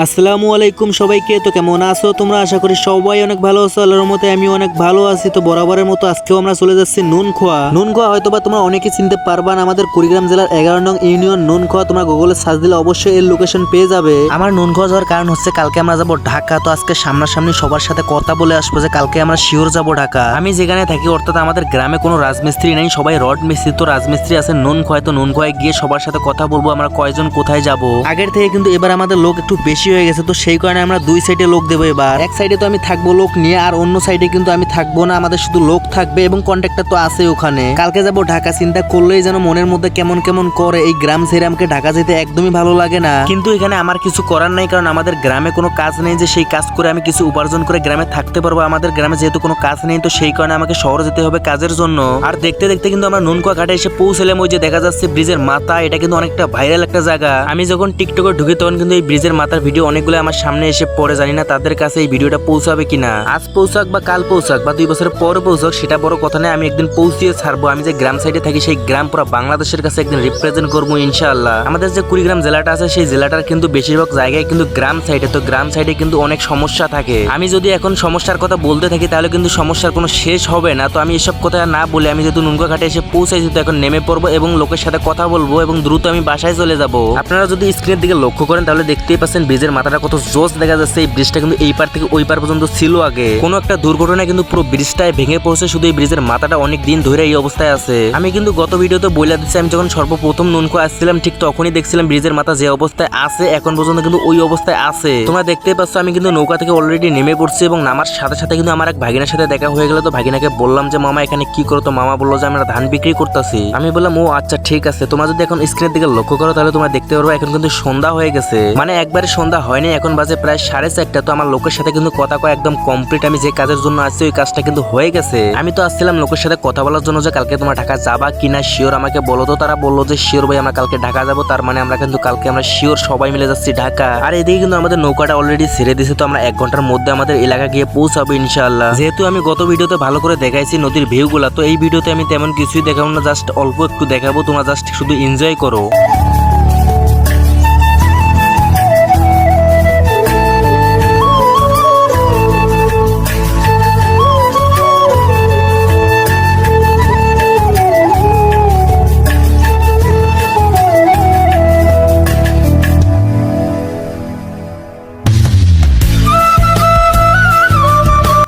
আসসালামু আলাইকুম সবাইকে, তো কেমন আছো? তোমরা আশা করি সবাই অনেক ভালো আছো, আল্লাহর মতে আমি অনেক ভালো আছি। তো বরাবরের মতো আজকেও আমরা চলে যাচ্ছি নুন খোয়া নুন খোয়া হয়তো বা তোমরা অনেকে চিনতে পারবা আমাদের কুড়িগ্রাম জেলার এগারো নং ইউনিয়ন নুন খোয়া তোমরা গুগলে সার্চ দিলে অবশ্যই এর লোকেশন পেয়ে যাবে। আমার নুন খোয়া যাওয়ার কারণ হচ্ছে কালকে আমরা যাব ঢাকা, তো আজকে সামনাসামনি সবার সাথে কথা বলে আসব যে কালকে আমরা শিওর যাব ঢাকা। আমি যেখানে থাকি, অর্থাৎ আমাদের গ্রামে কোনো রাজমিস্ত্রি নেই, সবাই রড মিস্ত্রি, তো রাজমিস্ত্রি আছে নুন খোয়ায় তো নুন খোয়ায় গিয়ে সবার সাথে কথা বলব আমরা কয়জন কোথায় যাব। আগের থেকে কিন্তু এবার আমাদের লোক একটু বেশি হয়ে গেছে, তো সেই কারণে আমরা দুই সাইডে লোক দেবো এবার। এক সাইডে তো আমি থাকব লোক নিয়ে, আর অন্য সাইডে কিন্তু আমি থাকব না, আমাদের শুধু লোক থাকবে এবং কন্ট্রাক্টর তো আছে ওখানে। কালকে যাব ঢাকা, চিন্তা করলেই যেন মনের মধ্যে কেমন কেমন করে, এই গ্রাম ছেড়ে আমাকে ঢাকা যেতে একদমই ভালো লাগে না। কিন্তু এখানে আমার কিছু করার নাই, কারণ আমাদের গ্রামে কোনো কাজ নেই যে সেই কাজ করে আমি কিছু উপার্জন করে গ্রামে থাকতে পারব। আমাদের গ্রামে যেহেতু কোনো কাজ নেই, তো সেই কারণে আমাকে শহরে যেতে হবে কাজের জন্য। আর দেখতে দেখতে কিন্তু আমরা নুনকুয়া ঘাটে এসে পৌঁছলাম, ওই যে দেখা যাচ্ছে ব্রিজের মাথা, এটা কিন্তু অনেকটা ভাইরাল একটা জায়গা। আমি যখন টিকটকে ঢুকি, তখন কিন্তু এই ব্রিজের মাথার ভিডিও অনেকগুলো আমার সামনে এসে পড়ে, জানি না তাদের কাছে এই ভিডিওটা পৌঁছাবে কিনা। আজ পৌঁছাক বা কাল পৌঁছাক বা দুই বছর পর পৌঁছাক, সেটা বড় কথা নয়, আমি একদিন পৌঁছিয়ে ছাড়বো। আমি যে গ্রাম সাইডে থাকি, সেই গ্রাম পুরো বাংলাদেশের কাছে একদিন রিপ্রেজেন্ট করব, ইনশাআল্লাহ। আমাদের যে কুড়িগ্রাম জেলাটা আছে, সেই জেলাটার কিন্তু বেশিরভাগ জায়গায় কিন্তু গ্রাম সাইডে তো গ্রাম সাইডে কিন্তু অনেক সমস্যা থাকে। আমি যদি এখন সমস্যার কথা বলতে থাকি, তাহলে কিন্তু সমস্যার কোনো শেষ হবে না। তো আমি এসব কথা না বলে, আমি যেহেতু নুনকা ঘাটে এসে পৌঁছাইছি, তো এখন নেমে পড়ব এবং লোকের সাথে কথা বলব এবং দ্রুত আমি বাসায় চলে যাব। আপনারা যদি স্ক্রিনের দিকে লক্ষ্য করেন, তাহলে দেখতেই পাচ্ছেন ব্রিজের মাথাটা কত জোস দেখা যাচ্ছে, এই ব্রিজটা কিন্তু এই পার থেকে ওই পার পর্যন্ত ছিল আগে। কোনো একটা দুর্ঘটনায় কিন্তু পুরো ব্রিজটায় ভেঙে পড়ছে, শুধু এই ব্রিজের মাথাটা অনেক দিন ধরে এই অবস্থায় আছে। আমি কিন্তু গত ভিডিওতে বলে দিচ্ছি, আমি যখন সর্বপ্রথম নুনকো আসছিলাম, ঠিক তখনই দেখছিলাম ব্রিজের মাথা যে অবস্থায় আছে, এখন পর্যন্ত কিন্তু ওই অবস্থায় আছে। তোমরা দেখতেই পাচ্ছ, আমি কিন্তু নৌকা থেকে অলরেডি নেমে পড়ছি এবং নামার সাথে সাথে কিন্তু আমার এক ভাগিনার সাথে দেখা হয়ে গেল। তো ভাগিনাকে বললাম যে, মামা, এখানে কি করো? তো মামা বলল যে আমরা ধান বিক্রি করতেছি। আমি বললাম, ও আচ্ছা ঠিক আছে। তোমরা যদি এখন স্ক্রিনের দিকে লক্ষ্য করো, তাহলে তোমরা দেখতে পারব, এখন কিন্তু সন্ধ্যা হয়ে গেছে। মানে একবারে সন্ধ্যা হয়নি, এখন বাজে প্রায় সাড়ে চারটা। তো আমার লোকের সাথে কিন্তু কথা কয় একদম কমপ্লিট আমি যে কাজের জন্য আসছি, ওই কাজটা কিন্তু হয়ে গেছে। আমি তো আসছিলাম লোকের সাথে কথা বলার জন্য যে কালকে তোমরা ঢাকা যাবা কিনা শিওর আমাকে বলো তো। তারা বলল যে শিওর ভাই, আমরা কালকে ঢাকা যাব। তার মানে আমরা কিন্তু কালকে আমরা শিওর সবাই মিলে যাচ্ছি ঢাকা। আর এদিকে কিন্তু আমাদের নৌকাটা অলরেডি ছেড়ে দিয়েছে, তো আমরা এক ঘণ্টার মধ্যে আমাদের এলাকা গিয়ে পৌঁছাবো ইনশাআল্লাহ। যেহেতু আমি গত ভিডিওতে ভালো করে দেখাইছি নদীর ভিউগুলা তো এই ভিডিওতে আমি তেমন কিছুই দেখাবো না জাস্ট অল্প একটু দেখাবো। তোমরা জাস্ট শুধু এনজয় করো।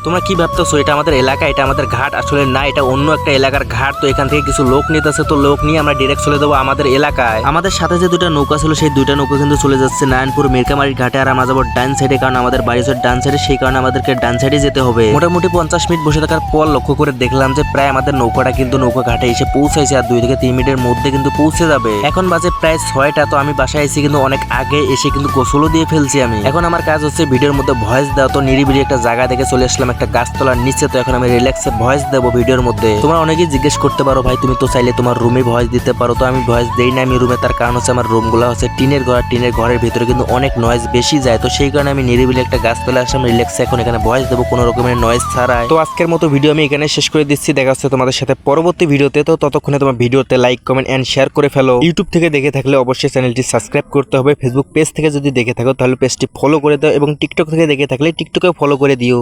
তোমরা কি ভাবতেছো? এটা আমাদের এলাকা, এটা আমাদের ঘাট? আসলে না, এটা অন্য একটা এলাকার ঘাট। তো এখান থেকে কিছু লোক নিতেছে, তো লোক নিয়ে আমরা ডিরেক্ট চলে যাব আমাদের এলাকায়। আমাদের সাথে যে দুটা নৌকা ছিল, সেই দুইটা নৌকা কিন্তু চলে যাচ্ছে নারায়ণপুর মিরকামারির ঘাটে। আর আমরা যাব ডান সাইডে কারণ আমাদের বাড়ি ডান সাইডে সেই কারণে আমাদেরকে ডান সাইডে যেতে হবে। মোটামুটি পঞ্চাশ মিনিট বসে থাকার পর লক্ষ্য করে দেখলাম যে প্রায় আমাদের নৌকাটা কিন্তু নৌকা ঘাটে এসে পৌঁছাইছে আর দুই থেকে তিন মিনিটের মধ্যে কিন্তু পৌঁছে যাবে। এখন বাজে প্রায় ছয়টা, তো আমি বাসায় এসে কিন্তু অনেক আগে এসে কিন্তু গোসলও দিয়ে ফেলছি আমি। এখন আমার কাজ হচ্ছে ভিডিওর মধ্যে ভয়েস দেওয়া, তো নিরিবিলি একটা জায়গা দেখে চলে আসলাম একটা গাছতলার নিচে, তো এখন আমি রিল্যাক্সে ভয়েস দেবো ভিডিওর মধ্যে। তোমরা অনেকেই জিজ্ঞেস করতে পারো, ভাই, তুমি তো চাইলে তোমার রুমে ভয়েস দিতে পারো। তো আমি ভয়েস দেই না, আমি রুমে তার কারণ হচ্ছে আমার রুমগুলো হচ্ছে টিনের ঘর টিনের ঘরের ভিতরে কিন্তু অনেক নয়েজ বেশি যায়। তো সেই কারণে আমি নিরিবিলি একটা গাছতলা আসলাম রিল্যাক্সে এখন এখানে ভয়েস দেবো, কোনো রকমের নয়েজ ছাড়াই। তো আজকের মতো ভিডিও আমি এখানে শেষ করে দিচ্ছি। দেখা হচ্ছে তোমাদের সাথে পরবর্তী ভিডিওতে তো ততক্ষণে তোমার ভিডিওতে লাইক কমেন্ট এন্ড শেয়ার করে ফেলো। ইউটিউব থেকে দেখে থাকলে অবশ্যই চ্যানেলটি সাবস্ক্রাইব করতে হবে। ফেসবুক পেজ থেকে যদি দেখে থাকো, তাহলে পেজটি ফলো করে দাও এবং টিকটক থেকে দেখে থাকলে টিকটকে ফলো করে দিও।